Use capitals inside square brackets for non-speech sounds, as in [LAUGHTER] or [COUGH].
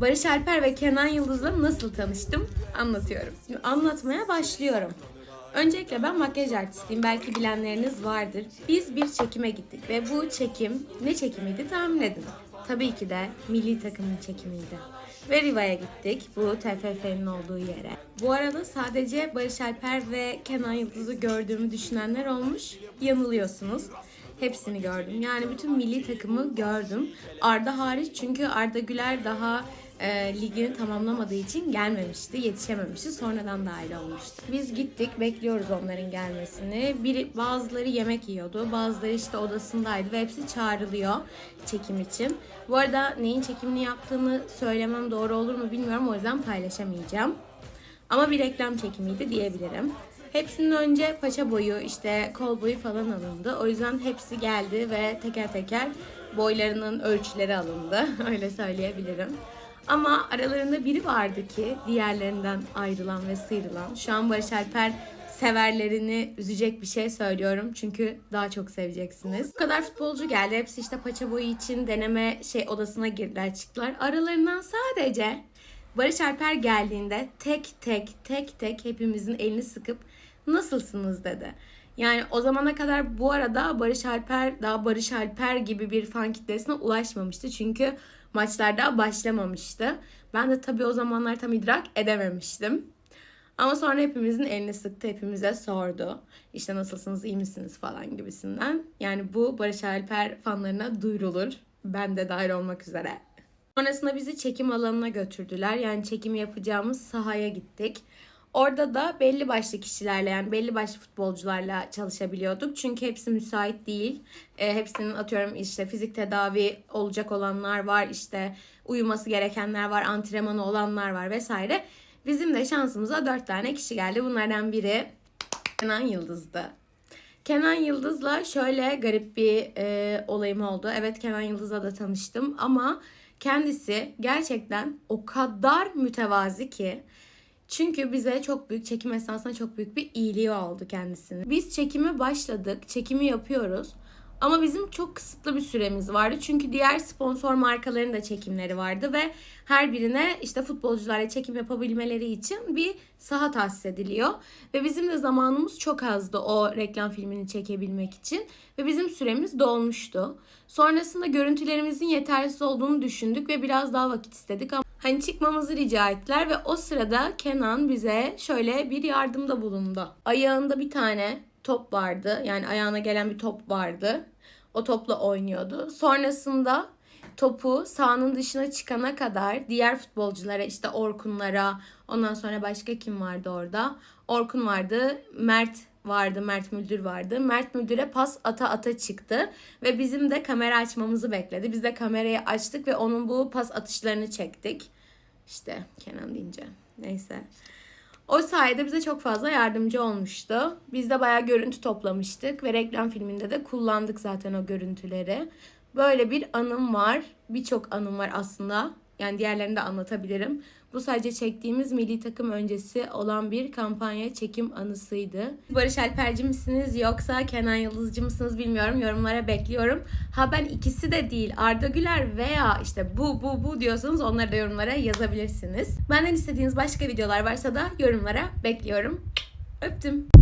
Barış Alper ve Kenan Yıldız'la nasıl tanıştım anlatıyorum. Şimdi anlatmaya başlıyorum. Öncelikle ben makyaj artistiyim. Belki bilenleriniz vardır. Biz bir çekime gittik ve bu çekim ne çekimiydi tahmin edin. Tabii ki de milli takımın çekimiydi. Ve Riva'ya gittik. Bu TFF'nin olduğu yere. Bu arada sadece Barış Alper ve Kenan Yıldız'ı gördüğümü düşünenler olmuş. Yanılıyorsunuz. Hepsini gördüm. Yani bütün milli takımı gördüm. Arda hariç çünkü Arda Güler daha e, ligini tamamlamadığı için gelmemişti, yetişememişti. Sonradan dahil olmuştu. Biz gittik, bekliyoruz onların gelmesini. Biri, bazıları yemek yiyordu, bazıları işte odasındaydı ve hepsi çağrılıyor çekim için. Bu arada neyin çekimini yaptığımı söylemem doğru olur mu bilmiyorum o yüzden paylaşamayacağım. Ama bir reklam çekimiydi diyebilirim. Hepsinin önce paça boyu, işte kol boyu falan alındı. O yüzden hepsi geldi ve teker teker boylarının ölçüleri alındı. [LAUGHS] Öyle söyleyebilirim. Ama aralarında biri vardı ki diğerlerinden ayrılan ve sıyrılan. Şu an Barış Alper severlerini üzecek bir şey söylüyorum. Çünkü daha çok seveceksiniz. Bu kadar futbolcu geldi. Hepsi işte paça boyu için deneme şey odasına girdiler çıktılar. Aralarından sadece Barış Alper geldiğinde tek tek tek tek hepimizin elini sıkıp nasılsınız dedi. Yani o zamana kadar bu arada Barış Alper daha Barış Alper gibi bir fan kitlesine ulaşmamıştı. Çünkü maçlar daha başlamamıştı. Ben de tabii o zamanlar tam idrak edememiştim. Ama sonra hepimizin elini sıktı, hepimize sordu. İşte nasılsınız, iyi misiniz falan gibisinden. Yani bu Barış Alper fanlarına duyurulur. Ben de dahil olmak üzere. Sonrasında bizi çekim alanına götürdüler. Yani çekimi yapacağımız sahaya gittik. Orada da belli başlı kişilerle yani belli başlı futbolcularla çalışabiliyorduk. Çünkü hepsi müsait değil. E, hepsinin atıyorum işte fizik tedavi olacak olanlar var. işte uyuması gerekenler var. Antrenmanı olanlar var vesaire. Bizim de şansımıza dört tane kişi geldi. Bunlardan biri Kenan Yıldız'dı. Kenan Yıldız'la şöyle garip bir e, olayım oldu. Evet Kenan Yıldız'la da tanıştım ama kendisi gerçekten o kadar mütevazi ki çünkü bize çok büyük çekim esnasında çok büyük bir iyiliği oldu kendisinin. Biz çekime başladık, çekimi yapıyoruz. Ama bizim çok kısıtlı bir süremiz vardı. Çünkü diğer sponsor markaların da çekimleri vardı ve her birine işte futbolcularla çekim yapabilmeleri için bir saha tahsis ediliyor. Ve bizim de zamanımız çok azdı o reklam filmini çekebilmek için. Ve bizim süremiz dolmuştu. Sonrasında görüntülerimizin yetersiz olduğunu düşündük ve biraz daha vakit istedik ama hani çıkmamızı rica ettiler ve o sırada Kenan bize şöyle bir yardımda bulundu. Ayağında bir tane top vardı. Yani ayağına gelen bir top vardı. O topla oynuyordu. Sonrasında topu sahanın dışına çıkana kadar diğer futbolculara işte Orkunlara ondan sonra başka kim vardı orada? Orkun vardı, Mert vardı, Mert Müldür vardı. Mert Müldür'e pas ata ata çıktı ve bizim de kamera açmamızı bekledi. Biz de kamerayı açtık ve onun bu pas atışlarını çektik. İşte Kenan deyince. Neyse. O sayede bize çok fazla yardımcı olmuştu. Biz de bayağı görüntü toplamıştık ve reklam filminde de kullandık zaten o görüntüleri. Böyle bir anım var. Birçok anım var aslında. Yani diğerlerini de anlatabilirim. Bu sadece çektiğimiz milli takım öncesi olan bir kampanya çekim anısıydı. Barış Alperci misiniz yoksa Kenan Yıldızcı mısınız bilmiyorum. Yorumlara bekliyorum. Ha ben ikisi de değil Arda Güler veya işte bu bu bu diyorsanız onları da yorumlara yazabilirsiniz. Benden istediğiniz başka videolar varsa da yorumlara bekliyorum. Öptüm.